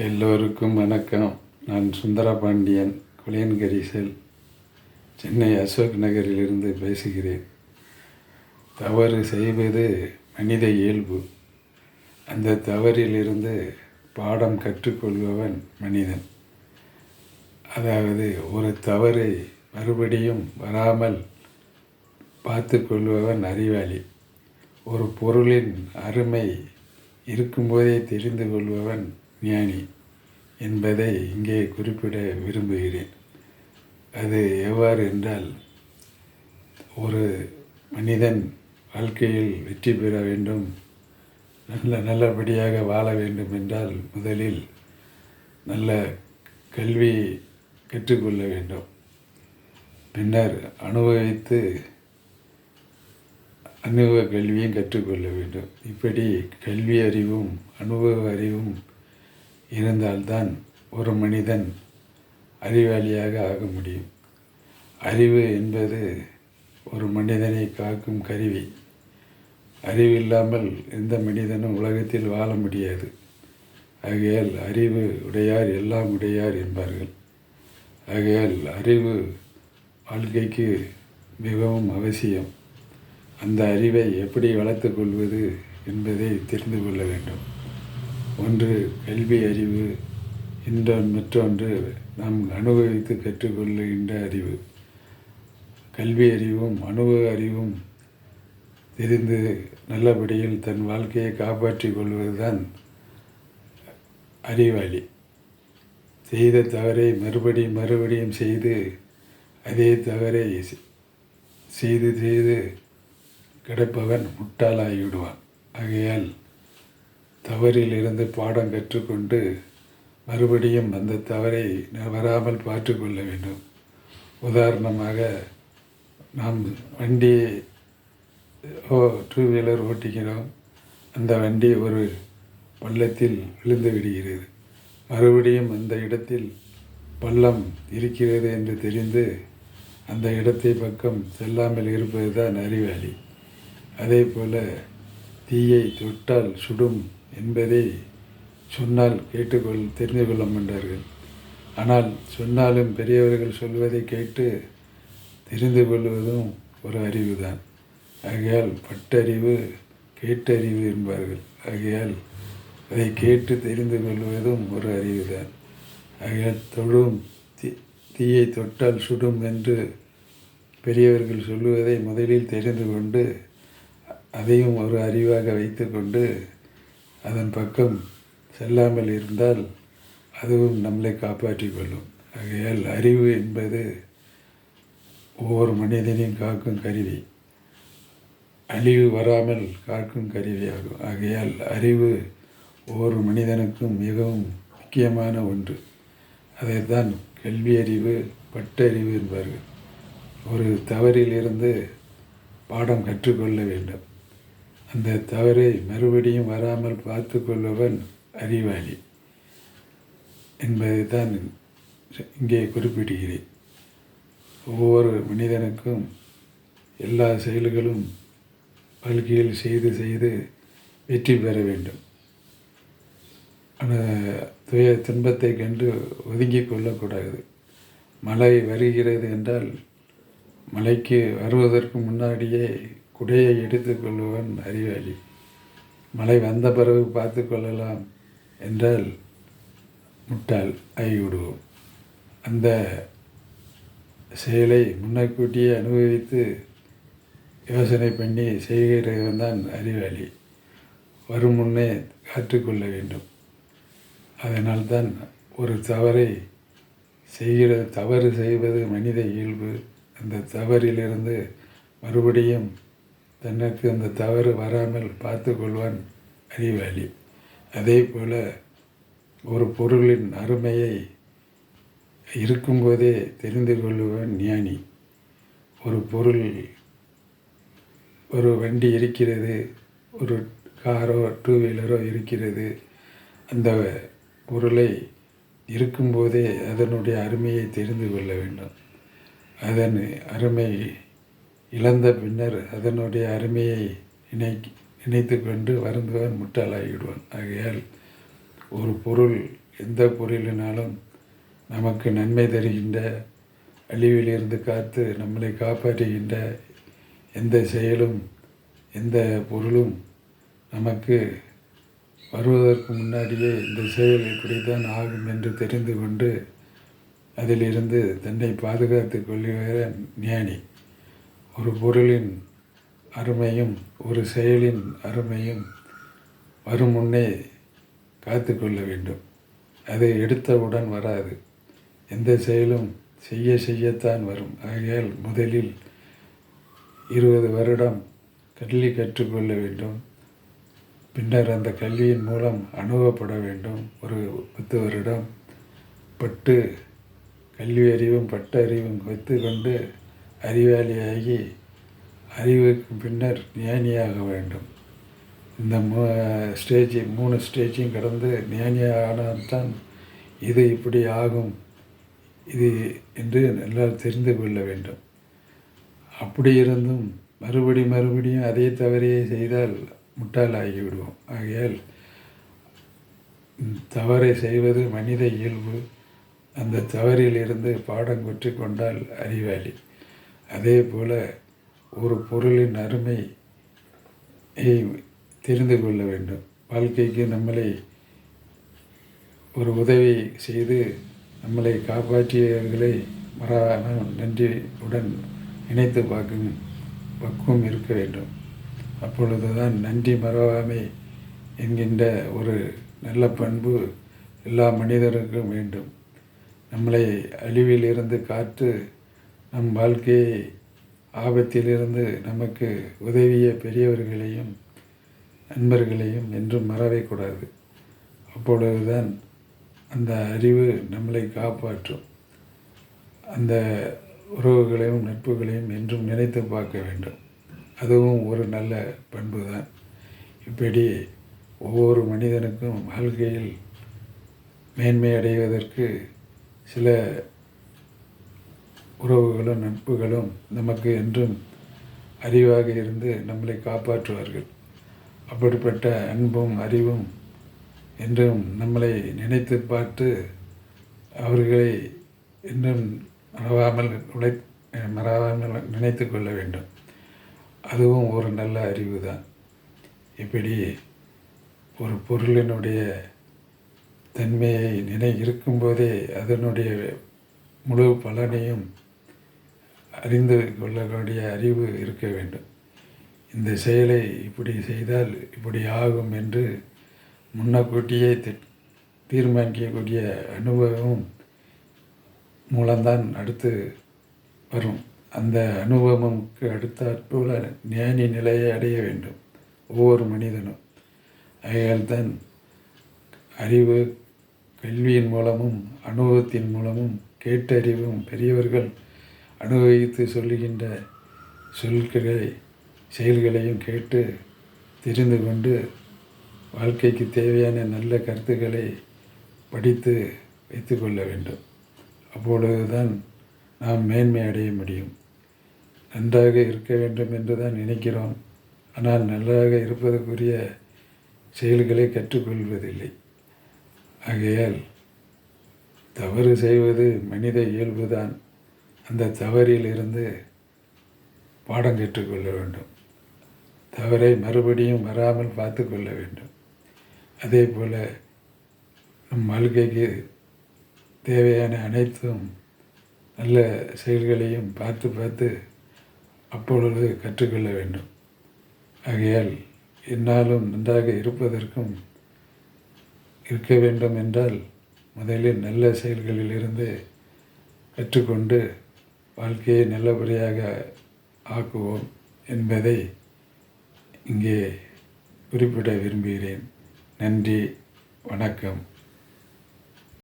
எல்லோருக்கும் வணக்கம். நான் சுந்தரபாண்டியன் குளியன்கரிசல் சென்னை அசோக் நகரிலிருந்து பேசுகிறேன். தவறு செய்வது மனித இயல்பு. அந்த தவறிலிருந்து பாடம் கற்றுக்கொள்பவன் மனிதன். அதாவது ஒரு தவறை மறுபடியும் வராமல் பார்த்து கொள்பவன் அறிவாளி. ஒரு பொருளின் அருமை இருக்கும்போதே தெரிந்து கொள்பவன் ஞானி என்பதை இங்கே குறிப்பிட விரும்புகிறேன். அது எவ்வாறு என்றால் ஒரு மனிதன் வாழ்க்கையில் வெற்றி பெற வேண்டும் நல்ல நல்லபடியாக வாழ வேண்டும் என்றால் முதலில் நல்ல கல்வி கற்றுக்கொள்ள வேண்டும். பின்னர் அனுபவித்து அனுபவ கல்வியும் கற்றுக்கொள்ள வேண்டும். இப்படி கல்வி அறிவும் அனுபவ அறிவும் இருந்தால்தான் ஒரு மனிதன் அறிவாளியாக ஆக முடியும். அறிவு என்பது ஒரு மனிதனை காக்கும் கருவி. அறிவு இல்லாமல் எந்த மனிதனும் உலகத்தில் வாழ முடியாது. ஆகையால் அறிவு உடையார் எல்லாம் உடையார் என்பார்கள். ஆகையால் அறிவு வாழ்க்கைக்கு மிகவும் அவசியம். அந்த அறிவை எப்படி வளர்த்து கொள்வது என்பதை தெரிந்து கொள்ள வேண்டும். ஒன்று கல்வி அறிவு இன்னொன்று மற்றொன்று நாம் அனுபவித்து கற்றுக்கொள்ளுகின்ற அறிவு. கல்வி அறிவும் அனுபவ அறிவும் தெரிந்து நல்லபடியில் தன் வாழ்க்கையை காப்பாற்றிக் கொள்வதுதான் அறிவாளி. செய்த தவறை மறுபடியும் மறுபடியும் செய்து அதே தவறை செய்து செய்து கிடப்பவன் முட்டாளாகிவிடுவான். ஆகையால் தவறில் இருந்து பாடம் கற்றுக்கொண்டு மறுபடியும் அந்த தவறை வராமல் பார்த்து கொள்ள வேண்டும். உதாரணமாக நாம் வண்டி ஓ டூ வீலர் ஓட்டிக்கிறோம். அந்த வண்டி ஒரு பள்ளத்தில் விழுந்து விடுகிறது. மறுபடியும் அந்த இடத்தில் பள்ளம் இருக்கிறது என்று தெரிந்து அந்த இடத்தை பக்கம் செல்லாமல் இருப்பது தான் அறிவாளி. அதே போல் தீயை தொட்டால் சுடும் என்பதை சொன்னால் கேட்டுக்கொள் தெரிந்து கொள்ள மாட்டார்கள் ஆனால் சொன்னாலும் பெரியவர்கள் சொல்வதை கேட்டு தெரிந்து கொள்வதும் ஒரு அறிவு தான் ஆகையால் பட்டறிவு கேட்டறிவு என்பார்கள். ஆகையால் அதை கேட்டு தெரிந்து கொள்வதும் ஒரு அறிவு தான் ஆகையால் தொடும் தீ தீயை தொட்டால் சுடும் என்று பெரியவர்கள் சொல்லுவதை முதலில் தெரிந்து கொண்டு அதையும் ஒரு அறிவாக வைத்துக்கொண்டு அதன் பக்கம் செல்லாமல் இருந்தால் அதுவும் நம்மளை காப்பாற்றிக் கொள்ளும். ஆகையால் அறிவு என்பது ஒவ்வொரு மனிதனையும் காக்கும் கருவி. அழிவு வராமல் காக்கும் கருவியாகும். ஆகையால் அறிவு ஒவ்வொரு மனிதனுக்கும் மிகவும் முக்கியமான ஒன்று. அதைத்தான் கல்வி அறிவு பட்டறிவு என்பார்கள். ஒரு தவறிலிருந்து பாடம் கற்றுக்கொள்ள வேண்டும். அந்த தவறை மறுபடியும் வராமல் பார்த்து கொள்பவன் அறிவாளி என்பதை தான் இங்கே குறிப்பிடுகிறேன். ஒவ்வொரு மனிதனுக்கும் எல்லா செயல்களும் வாழ்க்கையில் செய்து செய்து வெற்றி பெற வேண்டும். துய துன்பத்தை கண்டு ஒதுங்கி கொள்ளக்கூடாது. மழை வருகிறது என்றால் மலைக்கு வருவதற்கு முன்னாடியே குடையை எடுத்துக்கொள்வன் அறிவாளி. மழை வந்த பிறகு பார்த்து கொள்ளலாம் என்றால் முட்டாள் ஆகிவிடுவோம். அந்த செயலை முன்னக்கூட்டியே அனுபவித்து யோசனை பண்ணி செய்கிறவன் தான் அறிவாளி. வரும் முன்னே காற்றுக்கொள்ள வேண்டும். அதனால்தான் ஒரு தவறை செய்கிற தவறு செய்வது மனித இயல்பு. அந்த தவறிலிருந்து மறுபடியும் தனக்கு அந்த தவறு வராமல் பார்த்து கொள்வான் அறிவாளி. அதே போல் ஒரு பொருளின் அருமையை இருக்கும்போதே தெரிந்து கொள்ளுவன் ஞானி. ஒரு பொருள் ஒரு வண்டி இருக்கிறது ஒரு காரோ டூ வீலரோ இருக்கிறது அந்த பொருளை இருக்கும்போதே அதனுடைய அருமையை தெரிந்து கொள்ள வேண்டும். அதன் அருமை இழந்த பின்னர் அதனுடைய அருமையை நினை நினைத்து கொண்டு வருந்துவன் முட்டாளாகிவிடுவான். ஆகையால் ஒரு பொருள் எந்த பொருளினாலும் நமக்கு நன்மை தருகின்ற அழிவிலிருந்து காத்து நம்மளை காப்பாற்றுகின்ற எந்த செயலும் எந்த பொருளும் நமக்கு வருவதற்கு முன்னாடியே இந்த செயல் இப்படித்தான் ஆகும் என்று தெரிந்து கொண்டு அதிலிருந்து தன்னை பாதுகாத்து கொள்ளுகிற ஞானி. ஒரு பொருளின் அருமையும் ஒரு செயலின் அருமையும் வரும் முன்னே காத்து கொள்ள வேண்டும். அது எடுத்தவுடன் வராது. எந்த செயலும் செய்ய செய்யத்தான் வரும். ஆகையால் முதலில் இருபது வருடம் கல்வி கற்றுக்கொள்ள வேண்டும். பின்னர் அந்த கல்வியின் மூலம் அணுகப்பட வேண்டும். ஒரு பத்து வருடம் பட்டு கல்வி அறிவும் பட்ட அறிவும் வைத்து கொண்டு அறிவாளியாகி அறிவுக்கு பின்னர் ஞானியாக வேண்டும். இந்த மூ ஸ்டேஜ் மூணு ஸ்டேஜையும் கடந்து ஞானியானால்தான் இது இப்படி ஆகும். இது என்று எல்லாம் தெரிந்து கொள்ள வேண்டும். அப்படி இருந்தும் மறுபடி மறுபடியும் அதே தவறையே செய்தால் முட்டாளாகி விடுவோம் ஆகையால் தவறை செய்வது மனித இயல்பு. அந்த தவறிலிருந்து பாடம் கொண்டால் அறிவாளி. அதே போல் ஒரு பொருளின் அருமை தெரிந்து கொள்ள வேண்டும். வாழ்க்கைக்கு நம்மளை ஒரு உதவி செய்து நம்மளை காப்பாற்றியவர்களை மறாமல் நன்றியுடன் நினைத்து பார்க்கும் பக்குவம் இருக்க வேண்டும். அப்பொழுது தான் நன்றி மறவாமை என்கின்ற ஒரு நல்ல பண்பு எல்லா மனிதருக்கும் வேண்டும். நம்மளை அழிவிலிருந்து காற்று நம் வாழ்க்கையை ஆபத்திலிருந்து நமக்கு உதவிய பெரியவர்களையும் நண்பர்களையும் என்றும் மறவேக்கூடாது. அப்பொழுதுதான் அந்த அறிவு நம்மளை காப்பாற்றும். அந்த உறவுகளையும் நட்புகளையும் என்றும் நினைத்து பார்க்க வேண்டும். அதுவும் ஒரு நல்ல பண்பு தான் இப்படி ஒவ்வொரு மனிதனுக்கும் வாழ்க்கையில் மேன்மை அடைவதற்கு சில உறவுகளும் நட்புகளும் நமக்கு என்றும் அறிவாக இருந்து நம்மளை காப்பாற்றுவார்கள். அப்படிப்பட்ட அன்பும் அறிவும் என்றும் நம்மளை நினைத்து பார்த்து அவர்களை இன்னும் மறவாமல் உழை மறவாமல் நினைத்து கொள்ள வேண்டும். அதுவும் ஒரு நல்ல அறிவு தான் இப்படி ஒரு பொருளினுடைய தன்மையை நினை இருக்கும்போதே அதனுடைய முழு பலனையும் அறிந்து கொள்ளக்கூடிய அறிவு இருக்க வேண்டும். இந்த செயலை இப்படி செய்தால் இப்படி ஆகும் என்று முன்னக்கூட்டியே தீர்மானிக்கக்கூடிய அனுபவம் மூலம்தான் அடுத்து வரும். அந்த அனுபவமுக்கு அடுத்தாற்போல ஞானி நிலையை அடைய வேண்டும். ஒவ்வொரு மனிதனும். ஆகையால்தான் அறிவு கல்வியின் மூலமும் அனுபவத்தின் மூலமும் கேட்டறிவும் பெரியவர்கள் அனுபவித்து சொல்லுகின்ற சொல்களை செயல்களையும் கேட்டு தெரிந்து கொண்டு வாழ்க்கைக்கு தேவையான நல்ல கருத்துக்களை படித்து வைத்து கொள்ள வேண்டும். அப்பொழுதுதான் நாம் மேன்மை அடைய முடியும். நன்றாக இருக்க வேண்டும் என்று தான் நினைக்கிறோம். ஆனால் நன்றாக இருப்பதற்குரிய செயல்களை கற்றுக்கொள்வதில்லை. ஆகையால் தவறு செய்வது மனித இயல்புதான். அந்த தவறில் இருந்து பாடம் கற்றுக்கொள்ள வேண்டும். தவறை மறுபடியும் வராமல் பார்த்து கொள்ள வேண்டும். அதே போல் நம் வாழ்க்கைக்கு தேவையான அனைத்தும் நல்ல செயல்களையும் பார்த்து பார்த்து அப்பொழுது கற்றுக்கொள்ள வேண்டும். ஆகையால் என்னாலும் நன்றாக இருப்பதற்கும் இருக்க வேண்டும் என்றால் முதலில் நல்ல செயல்களிலிருந்து கற்றுக்கொண்டு வாழ்க்கையை நல்லபடியாக ஆக்குவோம் என்பதை இங்கே குறிப்பிட விரும்புகிறேன். நன்றி வணக்கம்.